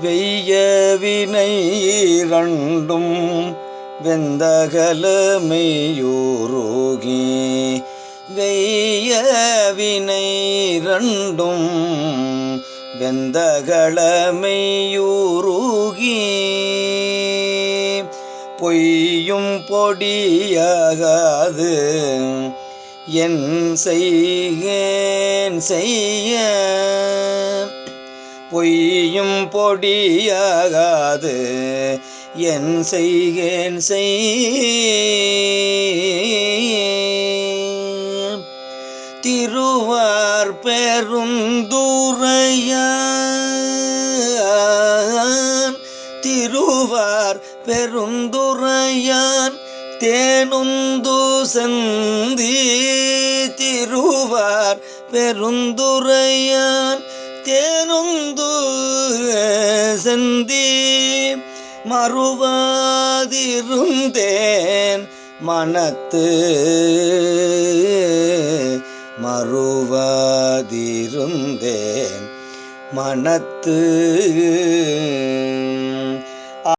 வெய்ய வினை இரண்டும் வெந்தகலமையூருகி வெய்ய வினை இரண்டும் வெந்தகளமையூருகி பொய்யும் பொடியாகாது என் செய்கேன் செய்ய பொய்யும் பொடியாகாது. என் செய்கேன் செய். திருவார் பெரும் பெருந்துரையான் திருவார் பெருந்துரையான் தேனுந்து சந்தி திருவார் பெருந்துரையான் தேனுந்து சந்தி மறுவாதிருந்தேன் மனத்து. மறுவாதிருந்தேன் மனத்து.